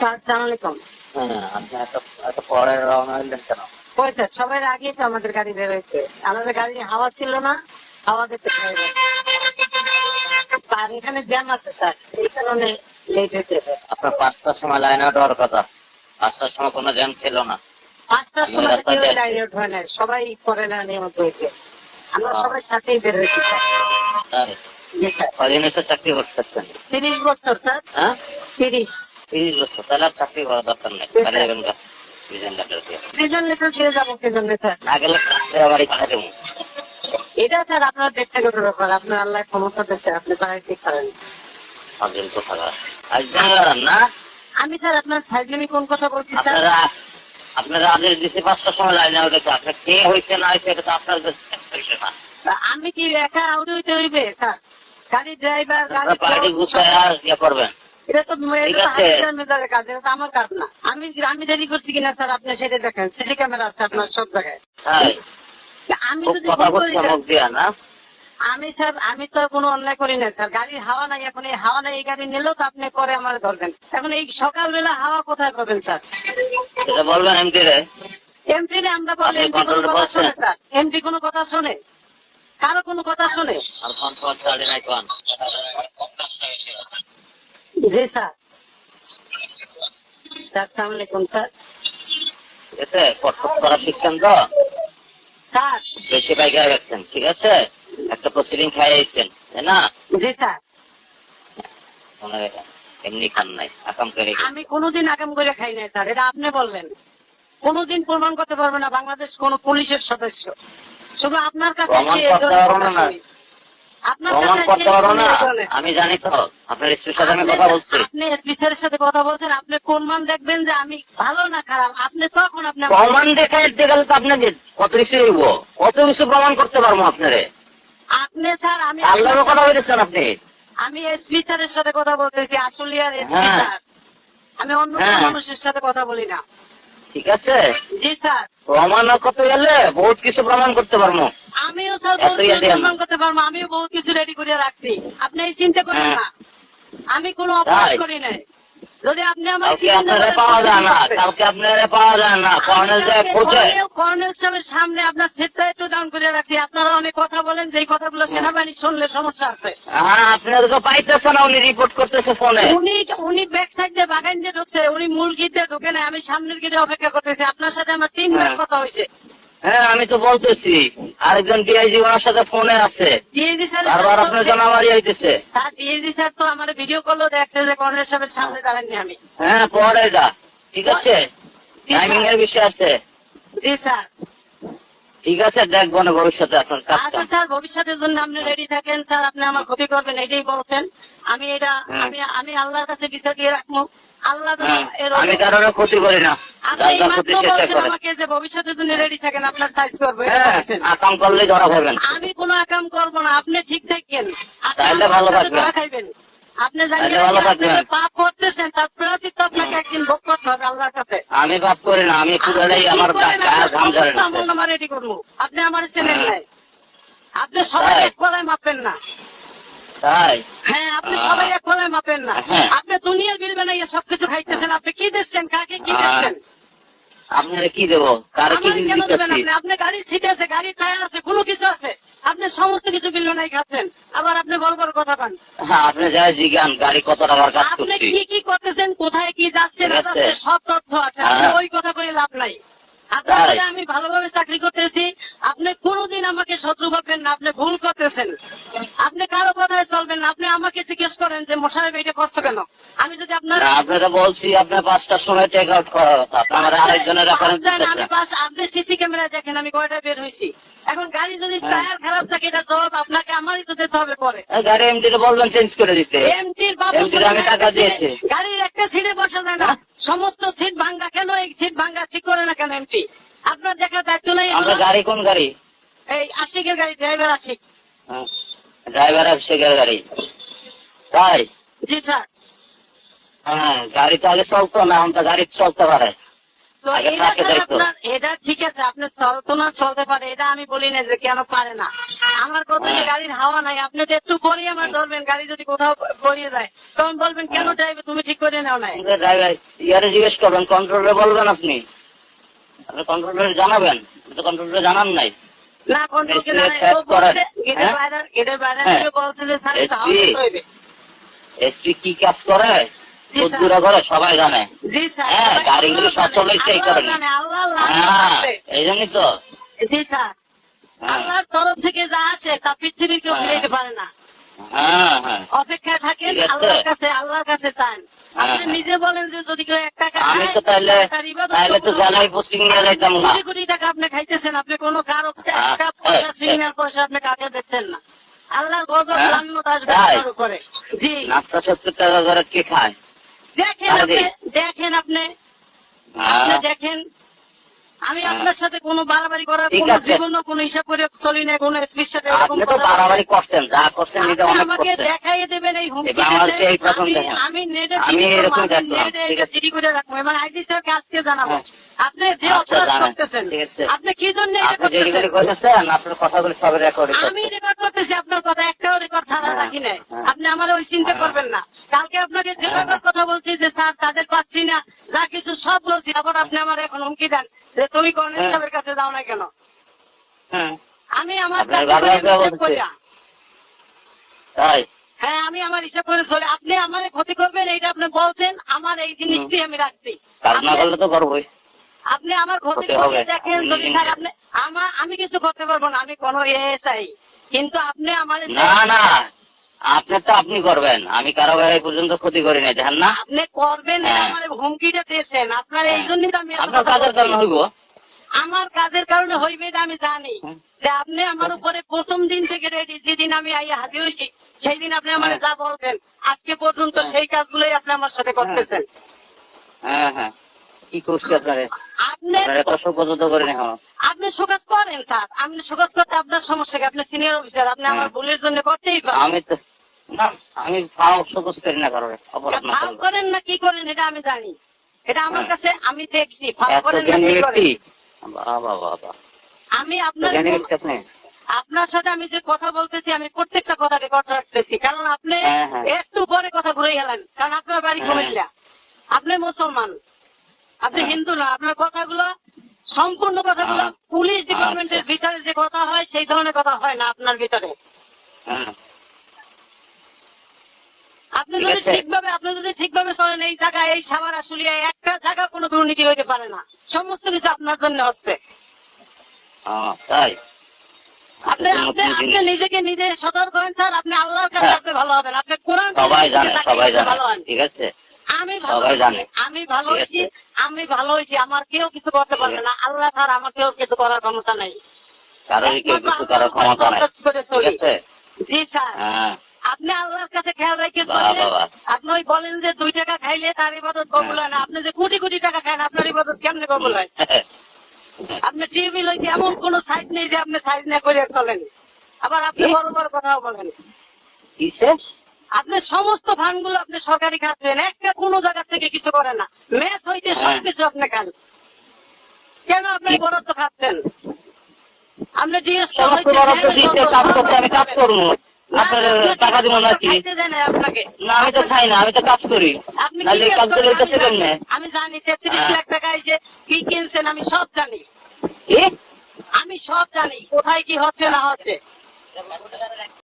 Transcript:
Sir হ্যাঁ আপনি এত এত পরে রওনা হইলেন কেন? কই স্যার সবার আগে তো আমাদের গাড়ি বের হয়েছে। আমাদের গাড়ি হাওয়া ছিল না হাওয়া গেছে আর এখানে জ্যাম আছে স্যার এই কারণে লেট হয়েছে। আপনার পাঁচটার সময় লাইন আউট হওয়ার কথা। পাঁচটার সময় কোনো জ্যাম ছিল না। পাঁচটার সময় কেউ। লাইনে উঠবে না সবাই পরে না নিয়মিত হয়েছে। আমরা সবাই সাথেই বের হয়েছি। Sir sir. কদিন এসে চাকরি করতেছেন তিরিশ বছর স্যার। হ্যাঁ? তিরিশ। তিরিশ বছর তাহলে আর চাকরি করার দরকার নেই। তাহলে যাবেন কাজ প্রেজেন্ট লেটার দিয়ে প্রিজন লেটার দিয়ে যাব প্রিজন লেটার না গেলে কাছে এখানে দেবো। এটা স্যার আপনার ব্যক্তিগত ব্যাপার? আপনার আল্লাহ ক্ষমতা দিচ্ছে আপনি বাড়াই ঠিক করেন। পাঁচজন তো আজ জানলাম না? আমি স্যার আপনার ফাইজলামি কোন কথা বলছি স্যার? আপনারা আদেশ দিচ্ছে পাঁচটার সময় লাইন আউট হচ্ছে আপনার কে হয়েছে না হয়েছে এটা তো আপনার আমি কি একা আউট হইতে হইবে স্যার? গাড়ি ড্রাইভার গাড়ি পার্টি গুছায় আর ইয়ে করবেন। এটা তো কাজ এটা আমার কাজ না। আমি আমি দেরি করছি কিনা স্যার আপনি সেটা দেখেন। সিসি ক্যামেরা আছে আপনার সব জায়গায়। আমি যদি আমি স্যার আমি তো কোনো অন্যায় করি না স্যার। গাড়ির হাওয়া নাই এখন এই হাওয়া নাই এই গাড়ি নিলেও তো আপনি পরে আমার ধরবেন। এখন এই সকালবেলা হাওয়া কোথায় পাবেন স্যার? বলবেন এমপি রে। এমপি রে আমরা বলি এমপি কোনো কথা? শোনে স্যার। এমপি কোনো কথা শোনে? কারও কোনো কথা শোনে? আর চালি নাই কোন জি স্যার স্যার সালাম আলাইকুম স্যার এতে করা শিখছেন তো স্যার বেশি পাইকার রাখছেন ঠিক আছে একটা প্রসিডিং তাই না জি স্যার মনে রাখেন এমনি খান নাই আকাম করে আমি কোনোদিন আগাম করে খাই নাই স্যার এটা আপনি বললেন কোনোদিন প্রমাণ করতে পারবে না বাংলাদেশ কোন পুলিশের সদস্য শুধু আপনার কাছে প্রমাণ করতে পারো না? আমি জানি তো আপনার সাথে আমি কথা বলছি। আপনি এসপি সাথে কথা বলছেন আপনি প্রমাণ দেখবেন যে আমি ভালো না খারাপ। আপনি তখন আপনি প্রমাণ দেখাইতে গেলে তো আপনাকে কত কিছু হইব? কত কিছু প্রমাণ করতে পারব আপনারে? আপনি স্যার আমি আল্লাহর কথা বলেছেন আপনি। আমি এসপি স্যারের সাথে কথা বলতেছি আসলিয়ার এসপি হ্যাঁ। স্যার। আমি অন্য হ্যাঁ। মানুষের সাথে কথা বলি না। ঠিক আছে। জি স্যার। প্রমাণ করতে গেলে বহুত কিছু প্রমাণ করতে পারব আমিও স্যার বহুত কিছু প্রমাণ করতে পারব আমিও বহুত কিছু রেডি করে রাখছি। আপনি এই চিন্তা করবেন হ্যাঁ। না। আমি কোনো অপরাধ করি নাই। যদি আপনি আমার আপনারা পাওয়া যায় না কালকে আপনারা পাওয়া যায় না কর্নেল যায় খোঁজে কর্নেল সাহেবের সামনে আপনার সেটটা একটু ডাউন করে রাখছি আপনারা অনেক কথা বলেন যে কথাগুলো সেনাবাহিনী শুনলে সমস্যা আছে। হ্যাঁ আপনারা তো পাইতেছে না উনি রিপোর্ট করতেছে ফোনে উনি উনি ব্যাক সাইড দিয়ে বাগান দিয়ে ঢুকছে উনি মূল গিট দিয়ে ঢুকে নাই আমি সামনের গিটে অপেক্ষা করতেছি আপনার সাথে আমার তিনবার হ্যাঁ। কথা হয়েছে। হ্যাঁ আমি তো বলতেছি আরেকজন ডিআইজি ওনার সাথে ফোনে আছে। বারবার আপনার হইতেছে। স্যার স্যার তো আমার ভিডিও দেখছে যে কর্নেল সাহেবের সামনে আমি। হ্যাঁ পরে যা ঠিক আছে? টাইমিং এর বিষয় আছে। জি স্যার। ঠিক আছে দেখব না ভবিষ্যতে আপনার কাজটা। আচ্ছা স্যার ভবিষ্যতের জন্য আপনি রেডি থাকেন। স্যার আপনি আমার ক্ষতি করবেন এটাই বলছেন। আমি এটা হ্যাঁ। আমি আমি আল্লাহর কাছে বিচার দিয়ে রাখব। আল্লাহ হ্যাঁ, আমি কারোর ক্ষতি করি না। হ্যাঁ আমি কোনো আকাম করব না আপনি ঠিক থাকেন। ভালো থাকবেন। আপনি জানেন তাহলে ভালো আপনি থাকবেন। যে পাপ করতেছেন তার প্রাচিত আপনাকে একদিন ভোগ করতে হবে আল্লাহর কাছে। আমি বাপ করি না আমি পুরোটাই আমার গা- গায়ে ঘাম না। আমল নামা রেডি করব আপনি আমার চেনেন হ্যাঁ। নাই আপনি সবাই? এক কলায় মাপেন না। তাই? হ্যাঁ আপনি সবাই এক মাপেন না। হ্যাঁ। আপনি দুনিয়ার বিল বানাইয়া সবকিছু খাইতেছেন। আপনি কি দিচ্ছেন কাকে কি। দিচ্ছেন আপনারা কি দেবো? কার কি আপনার গাড়ির সিট আছে গাড়ির টায়ার আছে কোনো কিছু আছে? আপনি সমস্ত কিছু বিল বানাই খাচ্ছেন। আবার আপনি বড় বড় কথা পান হ্যাঁ আপনি জিজ্ঞান গাড়ি কত টাকার কাজ আপনি কি কি করতেছেন কোথায় কি যাচ্ছে না যাচ্ছে সব তথ্য আছে। আপনি হ্যাঁ। ওই কথা করে লাভ নাই। আপনার? সাথে আমি ভালোভাবে চাকরি করতেছি। আপনি কোনোদিন আমাকে শত্রু ভাববেন না আপনি ভুল করতেছেন। আপনি কারও কথায় চলবেন না আপনি আমাকে জিজ্ঞেস করেন যে মশাই এটা করছ কেন? আমি যদি আপনার আপনারা বলছি আপনার পাঁচটার সময় টেক আউট করার কথা। আপনার আরেকজনের রেফারেন্স আমি পাঁচ- আপনি সিসি ক্যামেরায় দেখেন আমি কয়টায় বের হয়েছি। এখন গাড়ি যদি হ্যাঁ। টায়ার খারাপ থাকে এটা জবাব আপনাকে আমারই তো দিতে হবে পরে। গাড়ি এমডি বলবেন চেঞ্জ করে দিতে। এমটির বাবু আমি টাকা দিয়েছি। গাড়ির একটা সিটে বসা যায় না। হ্যাঁ? সমস্ত সিট ভাঙ্গা কেন এই সিট ভাঙ্গা? ঠিক করে না কেন এমটি আপনার দেখার দায়িত্ব নেই আমরা গাড়ি কোন গাড়ি? এই আশিকের গাড়ি ড্রাইভার আশিক। ড্রাইভার শেখের গাড়ি। তাই? জি স্যার। হ্যাঁ গাড়ি তো আগে চলতো না এখন তো গাড়ি চলতে পারে। এটা ঠিক আছে আপনি চলতো না চলতে পারে এটা আমি বলি না যে কেন পারে না। আমার কথা যে হ্যাঁ। গাড়ির হাওয়া নাই আপনি তো একটু পরে আমার ধরবেন গাড়ি যদি কোথাও পড়িয়ে যায় তখন বলবেন কেন হ্যাঁ। ড্রাইভার তুমি ঠিক করে নাও নাই? ড্রাইভার ইয়ারে জিজ্ঞেস করবেন কন্ট্রোলে বলবেন আপনি। আপনি কন্ট্রোলার জানাবেন কন্ট্রোলার জানান নাই। না এসপি কি? কাজ করে? করে সবাই জানে। হ্যাঁ, গাড়িগুলো সচল কারণে। হ্যাঁ এই জন্যই তো। জি স্যার হ্যাঁ। আল্লাহর তরফ থেকে যা আসে তা পৃথিবীর কেউ হ্যাঁ। পারে না। হ্যাঁ হ্যাঁ। থাকেন আল্লাহর কাছে আল্লাহর কাছে চান। আপনি হ্যাঁ। নিজে বলেন যে যদি কেউ এক টাকা আমি তো তাহলে তাহলে তো জ্বালাই পোস্টিং নিয়ে যাইতাম না। কোটি কোটি টাকা আপনি খাইতেছেন আপনি কোনো কারও একটা পয়সা সিগন্যাল পয়সা আপনি কাকে দিচ্ছেন না। আল্লাহর গজব লান্নত আসবে আপনার উপরে। জি। নাস্তা সত্তর টাকা করে কে খায়? দেখেন আপনি দেখেন আপনি। আপনি দেখেন আমি হ্যাঁ। আপনার সাথে কোনো বাড়াবাড়ি করার কোনো জীবন কোনো হিসাব করে চলি না কোনো স্ত্রীর সাথে আপনি তো। বাড়াবাড়ি করছেন যা করছেন এটা অনেক আমাকে দেখাইয়ে দেবেন এই হুমকি বাংলাদেশে এই প্রথম আমি- দেখেন। আমি নেটে আমি দেখলাম, ঠিক আছে। করে রাখব এবং আইডি আজকে জানাব হ্যাঁ। আপনি যে আচ্ছা, অপরাধ করতেছেন আপনি কি জন্য এটা করতেছেন করেছেন আপনার কথাগুলি সব রেকর্ড আমি রেকর্ড করতেছি আপনার কথা একটাও রেকর্ড ছাড়া হ্যাঁ, রাখি নাই। আপনি আমার ওই চিন্তা। করবেন না কালকে আপনাকে যে হ্যাঁ। কথা বলছি যে স্যার তাদের পাচ্ছি না যা কিছু সব বলছি আবার আপনি আমার এখন হুমকি দেন যে তুমি কর্নেল হ্যাঁ। সাহেবের কাছে যাও না কেন হ্যাঁ আমি আমার হ্যাঁ আমি আমার হিসাব করে চলে আপনি আমার ক্ষতি করবেন এইটা আপনি বলছেন আমার এই জিনিসটি আমি রাখছি আপনি- তো করবোই আপনি আমার ক্ষতি করে দেখেন যদি হুম। স্যার আপনি আমার আমি কিছু করতে পারব না আমি কোনো এসআই কিন্তু আপনি আমার না না আপনি তো আপনি করবেন। আমি কারও গায়ে পর্যন্ত ক্ষতি করি নাই দেখেন না? আপনি করবেন হ্যাঁ। আমার হুমকিটা দিয়েছেন। আপনার এই জন্যই তো আমি আপনার কাজের। কারণ হইব। আমার কাজের কারণে হইবে আমি জানি। যে আপনি আমার উপরে প্রথম দিন থেকে রেডি যেদিন আমি আইয়া হাজির হয়েছি সেই দিন আপনি আমার হ্যাঁ। যা বলছেন আজকে পর্যন্ত হ্যাঁ। সেই কাজগুলোই আপনি আমার সাথে করতেছেন। হ্যাঁ হ্যাঁ। কি করছি আপনারে? আপনি আপনার এত সভ্যতা এখন। আপনি সুকাজ করেন স্যার আপনি সুকাজ করতে আপনার সমস্যা কি? আপনি সিনিয়র অফিসার আপনি আমার হ্যাঁ। ভুলের জন্য করতেই পারেন। আমি তো না আমি ফাও সবুজ করি না কারোর অপরাধ না করেন না কি করেন এটা আমি জানি। এটা আমার হ্যাঁ। কাছে আমি দেখছি ফাল করেন না কি করেন? বাবা বাবা আমি আপনার আপনার সাথে আমি যে কথা বলতেছি আমি প্রত্যেকটা কথা রেকর্ড রাখতেছি কারণ আপনি হ্যাঁ। একটু পরে কথা ঘুরে গেলেন কারণ আপনার বাড়ি। কুমিল্লা আপনি মুসলমান। আপনি হ্যাঁ। হিন্দু না আপনার কথাগুলো সম্পূর্ণ কথাগুলো হ্যাঁ। পুলিশ ডিপার্টমেন্টের আচ্ছা। ভিতরে যে কথা হয় সেই ধরনের কথা হয় না আপনার ভিতরে। হ্যাঁ। আপনি যদি ঠিকভাবে আপনি যদি ঠিকভাবে চলেন এই জায়গায় এই সাবার আসলিয়া একটা জায়গা কোনো দুর্নীতি হইতে পারে না। সমস্ত কিছু আপনার জন্য হচ্ছে। তাই? আপনি আপনি আপনি নিজেকে নিজে সতর্ক হন স্যার। আপনি আল্লাহর কাছে হ্যাঁ। আপনি ভালো হবেন। আপনি কোরআন সবাই জানে সবাই জানে। ঠিক আছে। আমি ভালো আমি ভালো হয়েছি আমি ভালো হয়েছি আমার কেউ কিছু করতে পারবে না। আল্লাহ স্যার আমার কেউ কিছু করার ক্ষমতা নাই। জি স্যার। হ্যাঁ। আপনি আল্লাহর কাছে খেয়াল রেখে বাহ, চললে, বাহ, বাহ। আপনি ওই বলেন যে দুই টাকা খাইলে তার ইবাদত কবুল হয় না। আপনি যে কোটি কোটি টাকা খান আপনার ইবাদত কেমনে কবুল হয়? আপনি টিভি লইতে এমন কোন সাইজ নেই যে আপনি সাইজ না করে চলেন? আবার আপনি? বড় বড় কথাও বলেন। কিসে আপনি সমস্ত ফান্ডগুলো আপনি সরকারি খাচ্ছেন একটা কোনো জায়গা থেকে কিছু করে না। ম্যাচ হইতে হ্যাঁ। সবকিছু আপনি খান। কেন আপনি? বরাদ্দ খাচ্ছেন আমি আপনার তো খাই না তো কাজ করি। জানি। তেত্রিশ হ্যাঁ। লাখ কি কিনছেন আমি সব জানি। আমি সব জানি কোথায় কি হচ্ছে না হচ্ছে।